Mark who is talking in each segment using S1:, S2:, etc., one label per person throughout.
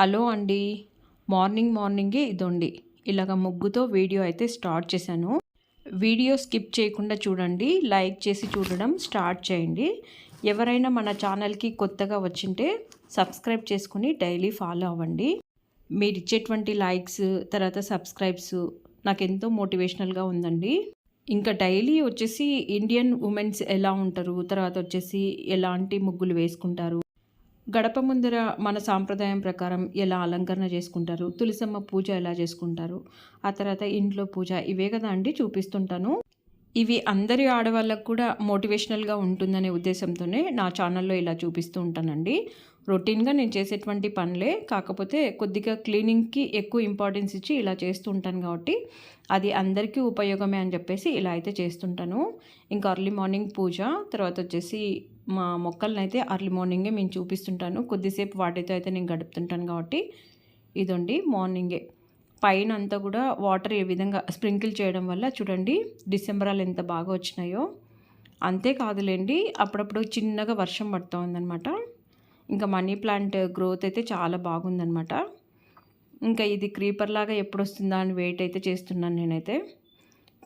S1: Hello అండి. Morning మార్నింగే ఇదండి. ఇలాగ ముగ్గుతో వీడియో అయితే స్టార్ట్ చేశాను. వీడియో స్కిప్ చేయకుండా చూడండి. లైక్ చేసి చూడడం స్టార్ట్ చేయండి. ఎవరైనా మన ఛానల్కి కొత్తగా వచ్చింటే సబ్స్క్రైబ్ చేసుకుని డైలీ ఫాలో అవ్వండి. మీరు ఇచ్చేటువంటి లైక్స్ తర్వాత సబ్స్క్రైబ్స్ నాకు ఎంతో మోటివేషనల్గా ఉందండి. ఇంకా డైలీ వచ్చేసి ఇండియన్ ఉమెన్స్ ఎలా ఉంటారు? తర్వాత వచ్చేసి ఎలాంటి ముగ్గులు వేసుకుంటారు? గడప ముందర మన సాంప్రదాయం ప్రకారం ఎలా అలంకరణ చేసుకుంటారు? తులసమ్మ పూజ ఎలా చేసుకుంటారు? ఆ తర్వాత ఇంట్లో పూజ ఇవే కదా అండి చూపిస్తుంటాను. ఇవి అందరి ఆడవాళ్ళకు కూడా మోటివేషనల్గా ఉంటుందనే ఉద్దేశంతోనే నా ఛానల్లో ఇలా చూపిస్తూ ఉంటానండి. రొటీన్గా నేను చేసేటువంటి పనులే కాకపోతే కొద్దిగా క్లీనింగ్కి ఎక్కువ ఇంపార్టెన్స్ ఇచ్చి ఇలా చేస్తూ ఉంటాను కాబట్టి అది అందరికీ ఉపయోగమే అని చెప్పేసి ఇలా అయితే చేస్తుంటాను. ఇంకా అర్లీ మార్నింగ్ పూజ తర్వాత వచ్చేసి మా మొక్కలను అయితే అర్లీ మార్నింగే మేము చూపిస్తుంటాను. కొద్దిసేపు వాటితో అయితే నేను గడుపుతుంటాను కాబట్టి ఇదండి మార్నింగే పైన అంతా కూడా వాటర్ ఏ విధంగా స్ప్రింకిల్ చేయడం వల్ల చూడండి డిసెంబరాలు ఎంత బాగా వచ్చినాయో. అంతేకాదులేండి అప్పుడప్పుడు చిన్నగా వర్షం పడుతుందన్నమాట. ఇంకా మనీ ప్లాంట్ గ్రోత్ అయితే చాలా బాగుందనమాట ఇంకా ఇది క్రీపర్ లాగా ఎప్పుడు వస్తుందా అని వెయిట్ అయితే చేస్తున్నాను నేనైతే.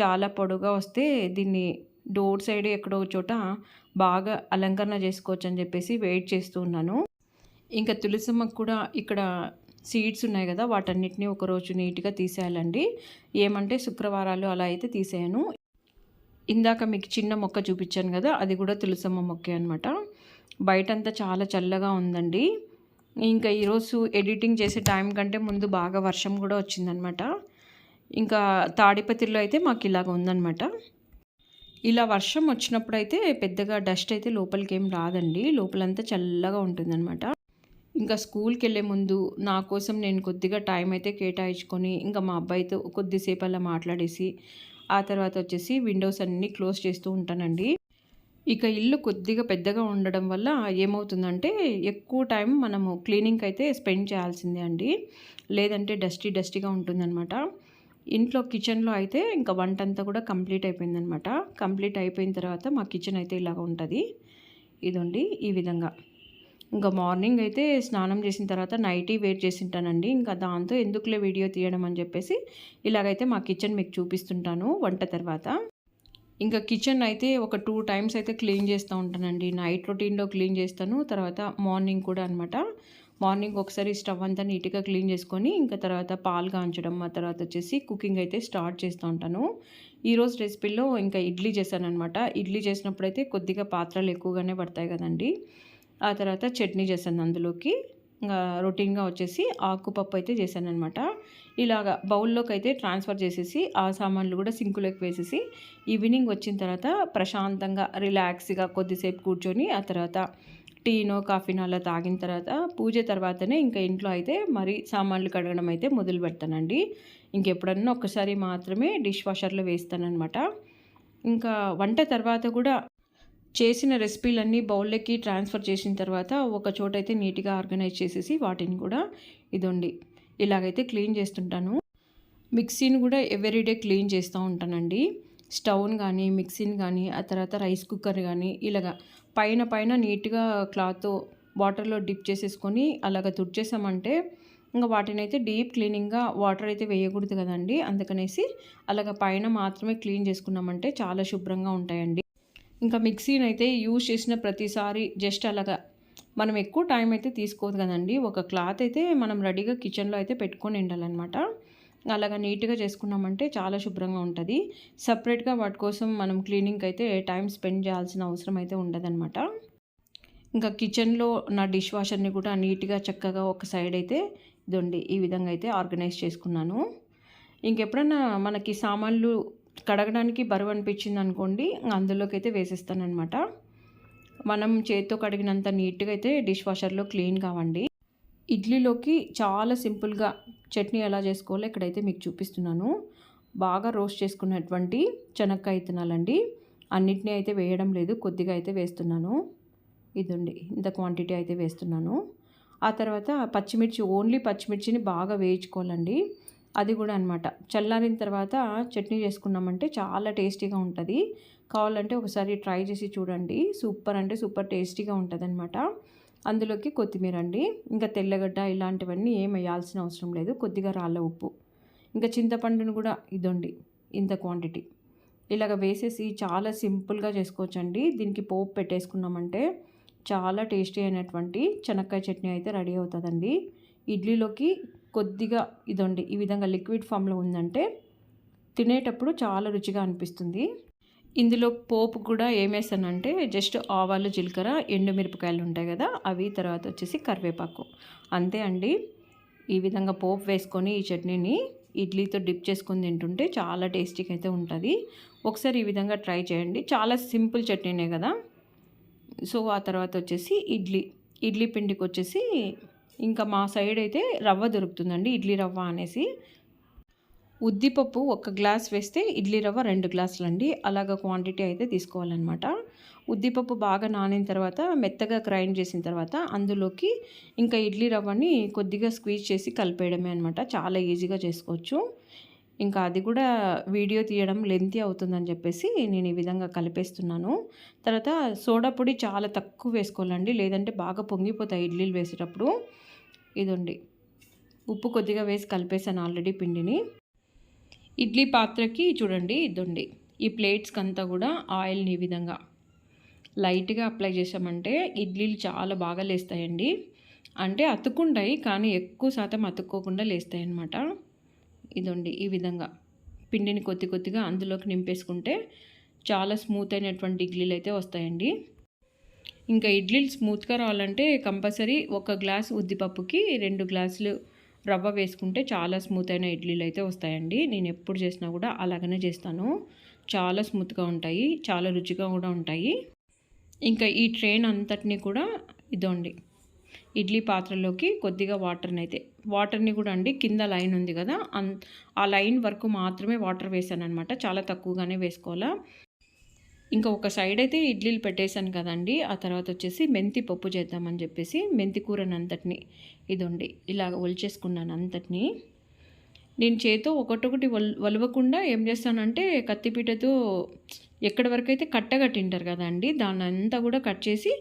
S1: చాలా పొడుగా వస్తే దీన్ని డోర్ సైడ్ ఎక్కడో చోట బాగా అలంకరణ చేసుకోవచ్చు అని చెప్పేసి వెయిట్ చేస్తూ ఉన్నాను. ఇంకా తులసమ్మకు కూడా ఇక్కడ సీడ్స్ ఉన్నాయి కదా వాటన్నిటిని ఒకరోజు నీట్గా తీసేయాలండి. ఏమంటే శుక్రవారాలు అలా అయితే తీసేయను. ఇందాక మీకు చిన్న మొక్క చూపించాను కదా అది కూడా తులసమ్మ మొక్కే అనమాట బయటంతా చాలా చల్లగా ఉందండి. ఇంకా ఈరోజు ఎడిటింగ్ చేసే టైం కంటే ముందు బాగా వర్షం కూడా వచ్చిందనమాట ఇంకా తాడిపత్రిలో అయితే మాకు ఇలాగ ఉందనమాట ఇలా వర్షం వచ్చినప్పుడు అయితే పెద్దగా డస్ట్ అయితే లోపలికి ఏం రాదండి. లోపలంతా చల్లగా ఉంటుందన్నమాట. ఇంకా స్కూల్కి వెళ్ళే ముందు నా కోసం నేను కొద్దిగా టైం అయితే కేటాయించుకొని ఇంకా మా అబ్బాయితో కొద్దిసేపు అలా మాట్లాడేసి ఆ తర్వాత వచ్చేసి విండోస్ అన్నీ క్లోజ్ చేస్తూ ఉంటానండి. ఇక ఇల్లు కొద్దిగా పెద్దగా ఉండడం వల్ల ఏమవుతుందంటే ఎక్కువ టైం మనము క్లీనింగ్ అయితే స్పెండ్ చేయాల్సిందే అండి. లేదంటే డస్టీ డస్టీగా ఉంటుందన్నమాట. ఇంట్లో కిచెన్లో అయితే ఇంకా వంట అంతా కూడా కంప్లీట్ అయిపోయిందనమాట. కంప్లీట్ అయిపోయిన తర్వాత మా కిచెన్ అయితే ఇలాగ ఉంటుంది. ఇదండి ఈ విధంగా. ఇంకా మార్నింగ్ అయితే స్నానం చేసిన తర్వాత నైటీ వేర్ చేసి ఉంటానండి ఇంకా దాంతో ఎందుకులే వీడియో తీయడం అని చెప్పేసి ఇలాగైతే మా కిచెన్ మీకు చూపిస్తుంటాను వంట తర్వాత. ఇంకా కిచెన్ అయితే ఒక టూ టైమ్స్ అయితే క్లీన్ చేస్తూ ఉంటానండి. నైట్ రొటీన్లో క్లీన్ చేస్తాను. తర్వాత మార్నింగ్ కూడా అనమాట. మార్నింగ్ ఒకసారి స్టవ్ అంతా నీట్గా క్లీన్ చేసుకొని ఇంకా తర్వాత పాలు కాంచడం ఆ తర్వాత వచ్చేసి కుకింగ్ అయితే స్టార్ట్ చేస్తూ ఉంటాను. ఈరోజు రెసిపీలో ఇంకా ఇడ్లీ చేశానమాట అనమాట ఇడ్లీ చేసినప్పుడు అయితే కొద్దిగా పాత్రలు ఎక్కువగానే పడతాయి కదండి. ఆ తర్వాత చట్నీ చేశాను అందులోకి. రొటీన్గా వచ్చేసి ఆకుపప్పు అయితే చేశాను అనమాట ఇలాగ బౌల్లోకి అయితే ట్రాన్స్ఫర్ చేసేసి ఆ సామాన్లు కూడా సింకులోకి వేసేసి ఈవినింగ్ వచ్చిన తర్వాత ప్రశాంతంగా రిలాక్స్గా కొద్దిసేపు కూర్చొని ఆ తర్వాత టీనో కాఫీనో అలా తాగిన తర్వాత పూజ తర్వాతనే ఇంకా ఇంట్లో అయితే మరి సామాన్లు కడగడం అయితే మొదలు పెడతానండి. ఇంకెప్పుడన్నా ఒక్కసారి మాత్రమే డిష్ వాషర్లో వేస్తానమాట ఇంకా వంట తర్వాత కూడా చేసిన రెసిపీలన్నీ బౌల్లోకి ట్రాన్స్ఫర్ చేసిన తర్వాత ఒక చోట అయితే నీట్గా ఆర్గనైజ్ చేసేసి వాటిని కూడా ఇదండి. ఇలాగైతే క్లీన్ చేస్తుంటాను. మిక్సీని కూడా ఎవ్రీడే క్లీన్ చేస్తూ ఉంటానండి. స్టవ్ని కానీ మిక్సీని కానీ ఆ తర్వాత రైస్ కుక్కర్ కానీ ఇలాగా పైన పైన నీట్గా క్లాత్ వాటర్లో డిప్ చేసేసుకొని అలాగ తుడిచేసామంటే ఇంకా వాటిని అయితే డీప్ క్లీనింగ్గా వాటర్ అయితే వేయకూడదు కదండి. అందుకనేసి అలాగ పైన మాత్రమే క్లీన్ చేసుకున్నామంటే చాలా శుభ్రంగా ఉంటాయండి. ఇంకా మిక్సీని అయితే యూజ్ చేసిన ప్రతిసారి జస్ట్ అలాగా మనం ఎక్కువ టైం అయితే తీసుకోదు కదండి. ఒక క్లాత్ అయితే మనం రెడీగా కిచెన్లో అయితే పెట్టుకొని ఉండాలన్నమాట. అలాగా నీట్గా చేసుకున్నామంటే చాలా శుభ్రంగా ఉంటుంది. సపరేట్గా వాటి కోసం మనం క్లీనింగ్ అయితే టైం స్పెండ్ చేయాల్సిన అవసరం అయితే ఉండదన్నమాట. ఇంకా కిచెన్లో నా డిష్ వాషర్ని కూడా నీట్గా చక్కగా ఒక సైడ్ అయితే ఇదండి ఈ విధంగా అయితే ఆర్గనైజ్ చేసుకున్నాను. ఇంకెప్పుడన్నా మనకి సామాన్లు కడగడానికి బరువు అనిపించింది అనుకోండి అందులోకి అయితే వేసేస్తానమాట మనం చేతితో కడిగినంత నీట్గా అయితే డిష్ వాషర్లో క్లీన్ కావండి. ఇడ్లీలోకి చాలా సింపుల్గా చట్నీ ఎలా చేసుకోవాలో ఇక్కడైతే మీకు చూపిస్తున్నాను. బాగా రోస్ట్ చేసుకున్నటువంటి చెనక్కాయ విత్తనాలండి అన్నిటినీ అయితే వేయడం లేదు కొద్దిగా అయితే వేస్తున్నాను. ఇదండి ఇంత క్వాంటిటీ అయితే వేస్తున్నాను. ఆ తర్వాత పచ్చిమిర్చి ఓన్లీ పచ్చిమిర్చిని బాగా వేయించుకోవాలండి. అది కూడా అనమాట చల్లారిన తర్వాత చట్నీ చేసుకున్నామంటే చాలా టేస్టీగా ఉంటుంది. కావాలంటే ఒకసారి ట్రై చేసి చూడండి. సూపర్ అంటే సూపర్ టేస్టీగా ఉంటుంది అనమాట అందులోకి కొత్తిమీర అండి. ఇంకా తెల్లగడ్డ ఇలాంటివన్నీ ఏం వేయాల్సిన అవసరం లేదు. కొద్దిగా రాళ్ళ ఉప్పు. ఇంకా చింతపండును కూడా ఇదండి. ఇంత క్వాంటిటీ ఇలాగ వేసేసి చాలా సింపుల్గా చేసుకోవచ్చండి. దీనికి పోపు పెట్టేసుకున్నామంటే చాలా టేస్టీ అయినటువంటి చెనక్కాయ చట్నీ అయితే రెడీ అవుతుందండి. ఇడ్లీలోకి కొద్దిగా ఇదండి. ఈ విధంగా లిక్విడ్ ఫామ్లో ఉందంటే తినేటప్పుడు చాలా రుచిగా అనిపిస్తుంది. ఇందులో పోపు కూడా ఏమేస్తానంటే జస్ట్ ఆవాలు జీలకర్ర ఎండుమిరపకాయలు ఉంటాయి కదా అవి తర్వాత వచ్చేసి కరివేపాకు. అంతే అండి. ఈ విధంగా పోపు వేసుకొని ఈ చట్నీని ఇడ్లీతో డిప్ చేసుకొని తింటుంటే చాలా టేస్టీగా అయితే ఉంటుంది. ఒకసారి ఈ విధంగా ట్రై చేయండి. చాలా సింపుల్ చట్నీనే కదా. సో ఆ తర్వాత వచ్చేసి ఇడ్లీ. ఇడ్లీ పిండికి వచ్చేసి ఇంకా మా సైడ్ అయితే రవ్వ దొరుకుతుందండి ఇడ్లీ రవ్వ అనేసి. ఉద్దిపప్పు ఒక గ్లాస్ వేస్తే ఇడ్లీ రవ్వ రెండు గ్లాసులు అండి అలాగ క్వాంటిటీ అయితే తీసుకోవాలన్నమాట. ఉద్దిపప్పు బాగా నానిన తర్వాత మెత్తగా గ్రైండ్ చేసిన తర్వాత అందులోకి ఇంకా ఇడ్లీ రవ్వని కొద్దిగా స్క్వీజ్ చేసి కలిపేయడమే అనమాట చాలా ఈజీగా చేసుకోవచ్చు. ఇంకా అది కూడా వీడియో తీయడం లెంతీ అవుతుందని చెప్పేసి నేను ఈ విధంగా కలిపేస్తున్నాను. తర్వాత సోడా పొడి చాలా తక్కువ వేసుకోవాలండి. లేదంటే బాగా పొంగిపోతాయి ఇడ్లీలు వేసేటప్పుడు. ఇదండి. ఉప్పు కొద్దిగా వేసి కలిపేసాను ఆల్రెడీ పిండిని. ఇడ్లీ పాత్రకి చూడండి ఇదండి. ఈ ప్లేట్స్కి అంతా కూడా ఆయిల్ని ఈ విధంగా లైట్గా అప్లై చేసామంటే ఇడ్లీలు చాలా బాగా లేస్తాయండి. అంటే అతుక్కుంటాయి కానీ ఎక్కువ శాతం అతుక్కోకుండా లేస్తాయి అన్నమాట ఇదండి ఈ విధంగా పిండిని కొద్ది కొద్దిగా అందులోకి నింపేసుకుంటే చాలా స్మూత్ అయినటువంటి ఇడ్లీలు అయితే వస్తాయండి. ఇంకా ఇడ్లీలు స్మూత్గా రావాలంటే కంపల్సరీ ఒక గ్లాస్ ఉద్దిపప్పుకి రెండు గ్లాసులు రవ్వ వేసుకుంటే చాలా స్మూత్ అయిన ఇడ్లీలు అయితే వస్తాయండి. నేను ఎప్పుడు చేసినా కూడా అలాగనే చేస్తాను. చాలా స్మూత్గా ఉంటాయి. చాలా రుచిగా కూడా ఉంటాయి. ఇంకా ఈ ట్రైన్ అంతటిని కూడా ఇదండి. ఇడ్లీ పాత్రలోకి కొద్దిగా వాటర్ని అయితే. వాటర్ని కూడా అండి కింద లైన్ ఉంది కదా అన్ ఆ లైన్ వరకు మాత్రమే వాటర్ వేసాను అనమాట చాలా తక్కువగానే వేసుకోవాలా. ఇంకా ఒక సైడ్ అయితే ఇడ్లీలు పెట్టేశాను కదండి. ఆ తర్వాత వచ్చేసి మెంతి పప్పు చేద్దామని చెప్పేసి మెంతి కూరని అంతటిని ఇదండి. ఇలా ఒలిచేసుకున్నాను అంతటిని. నేను చేతో ఒకటొకటి వల్ వలవకుండా ఏం చేస్తానంటే కత్తిపీటతో ఎక్కడి వరకు అయితే కట్టగట్టింటారు కదండి దాన్ని అంతా కూడా కట్ చేసి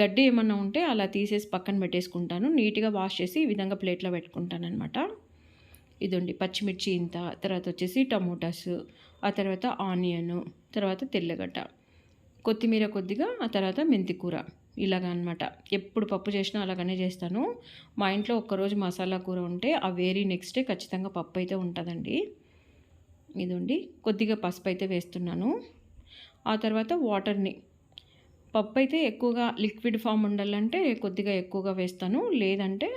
S1: గడ్డి ఏమన్నా ఉంటే అలా తీసేసి పక్కన పెట్టేసుకుంటాను. నీట్గా వాష్ చేసి ఈ విధంగా ప్లేట్లో పెట్టుకుంటాను అనమాట ఇదండి పచ్చిమిర్చి ఇంత తర్వాత వచ్చేసి టమోటాస్ ఆ తర్వాత ఆనియన్ తర్వాత తెల్లగడ్డ కొత్తిమీర కొద్దిగా ఆ తర్వాత మెంతికూర ఇలాగా ఇలాగ అనమాట ఎప్పుడు పప్పు చేసినా అలాగనే చేస్తాను. మా ఇంట్లో ఒక్కరోజు మసాలా కూర ఉంటే ఆ వేరీ నెక్స్ట్ డే ఖచ్చితంగా పప్పు అయితే ఉంటుందండి. ఇదండి. కొద్దిగా పసుపు అయితే వేస్తున్నాను. ఆ తర్వాత వాటర్ని పప్పు అయితే ఎక్కువగా లిక్విడ్ ఫామ్ ఉండాలంటే కొద్దిగా ఎక్కువగా వేస్తాను. లేదంటే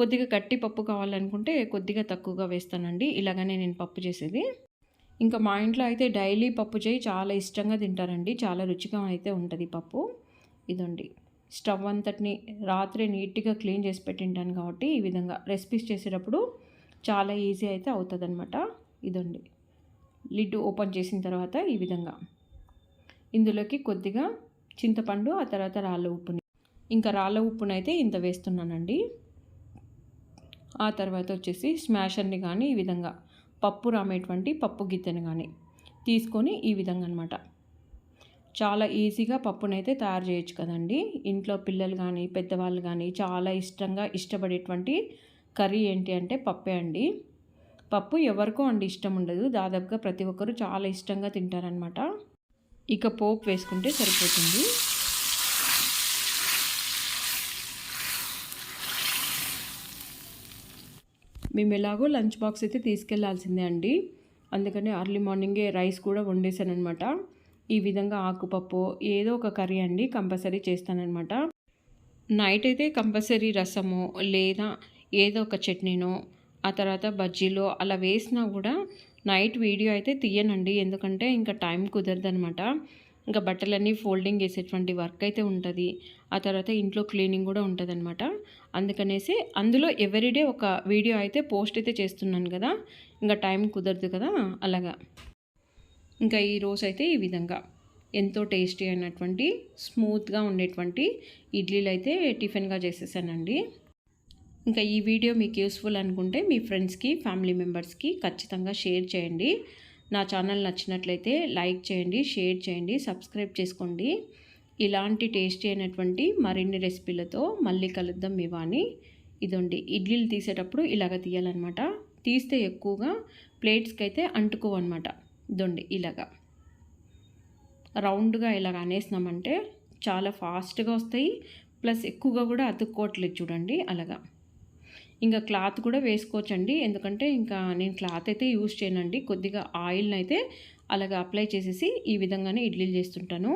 S1: కొద్దిగా గట్టి పప్పు కావాలనుకుంటే కొద్దిగా తక్కువగా వేస్తానండి. ఇలాగనే నేను పప్పు చేసేది. ఇంకా మా ఇంట్లో అయితే డైలీ పప్పు చేయి చాలా ఇష్టంగా తింటారండి. చాలా రుచిగా అయితే ఉంటుంది పప్పు. ఇదండి. స్టవ్ అంతటిని రాత్రి నీట్గా క్లీన్ చేసి పెట్టింటాను కాబట్టి ఈ విధంగా రెసిపీస్ చేసేటప్పుడు చాలా ఈజీ అయితే అవుతుంది అనమాట ఇదండి. లిడ్ ఓపెన్ చేసిన తర్వాత ఈ విధంగా. ఇందులోకి కొద్దిగా చింతపండు ఆ తర్వాత రాళ్ళ ఉప్పుని. ఇంకా రాళ్ళ ఉప్పునైతే ఇంత వేస్తున్నానండి. ఆ తర్వాత వచ్చేసి స్మాషర్ని కానీ ఈ విధంగా పప్పు రామేటువంటి పప్పు గిద్దెని కానీ తీసుకొని ఈ విధంగా అనమాట చాలా ఈజీగా పప్పునైతే తయారు చేయొచ్చు కదండి. ఇంట్లో పిల్లలు కానీ పెద్దవాళ్ళు కానీ చాలా ఇష్టంగా ఇష్టపడేటువంటి కర్రీ ఏంటి అంటే పప్పే అండి. పప్పు ఎవరికో అండి ఇష్టం ఉండదు. దాదాపుగా ప్రతి ఒక్కరు చాలా ఇష్టంగా తింటారనమాట ఇక పోపు వేసుకుంటే సరిపోతుంది. మేము ఎలాగో లంచ్ బాక్స్ అయితే తీసుకెళ్ళాల్సిందే అండి. అందుకని అర్లీ మార్నింగే రైస్ కూడా వండేసానమాట ఈ విధంగా ఆకుపప్పు ఏదో ఒక కర్రీ అండి కంపల్సరీ చేస్తానన్నమాట. నైట్ అయితే కంపల్సరీ రసము లేదా ఏదో ఒక చట్నీనో ఆ తర్వాత బజ్జీలో అలా వేసినా కూడా నైట్ వీడియో అయితే తీయనండి. ఎందుకంటే ఇంకా టైం కుదరదనమాట ఇంకా బట్టలన్నీ ఫోల్డింగ్ చేసేటువంటి వర్క్ అయితే ఉంటుంది. ఆ తర్వాత ఇంట్లో క్లీనింగ్ కూడా ఉంటుంది అనమాట అందుకనేసి అందులో ఎవ్రీడే ఒక వీడియో అయితే పోస్ట్ అయితే చేస్తున్నాను కదా ఇంకా టైం కుదరదు కదా అలాగా. ఇంకా ఈ రోజు అయితే ఈ విధంగా. ఎంతో టేస్టీ అయినటువంటి స్మూత్గా ఉండేటువంటి ఇడ్లీలు అయితే టిఫిన్గా చేసేసానండి. ఇంకా ఈ వీడియో మీకు యూస్ఫుల్ అనుకుంటే మీ ఫ్రెండ్స్కి ఫ్యామిలీ మెంబర్స్కి ఖచ్చితంగా షేర్ చేయండి. నా ఛానల్ నచ్చినట్లయితే లైక్ చేయండి షేర్ చేయండి సబ్స్క్రైబ్ చేసుకోండి. ఇలాంటి టేస్టీ అయినటువంటి మరిన్ని రెసిపీలతో మళ్ళీ కలుద్దాం ఇవాని ఇదండి ఇడ్లీలు తీసేటప్పుడు ఇలాగ తీయాలన్నమాట. తీస్తే ఎక్కువగా ప్లేట్స్కి అయితే అంటుకోవన్నమాట. ఇదండి ఇలాగా. రౌండ్గా ఇలాగ అనేసినామంటే చాలా ఫాస్ట్గా వస్తాయి. ప్లస్ ఎక్కువగా కూడా అతుక్కోవట్లేదు చూడండి అలాగా. ఇంకా క్లాత్ కూడా వేసుకోవచ్చండి. ఎందుకంటే ఇంకా నేను క్లాత్ అయితే యూజ్ చేయనండి. కొద్దిగా ఆయిల్ని అయితే అలాగా అప్లై చేసేసి ఈ విధంగానే ఇడ్లీలు చేస్తుంటాను.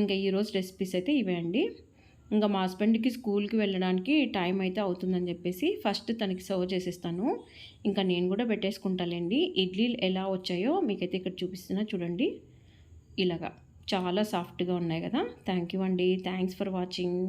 S1: ఇంకా ఈరోజు రెసిపీస్ అయితే ఇవే అండి. ఇంకా మా హస్బెండ్కి స్కూల్కి వెళ్ళడానికి టైం అయితే అవుతుందని చెప్పేసి ఫస్ట్ తనకి సర్వ్ చేసేస్తాను. ఇంకా నేను కూడా పెట్టేసుకుంటాలేండి. ఇడ్లీలు ఎలా వచ్చాయో మీకైతే ఇక్కడ చూపిస్తున్నా చూడండి. ఇలాగా చాలా సాఫ్ట్గా ఉన్నాయి కదా. థ్యాంక్ యూ అండి. Thanks for watching.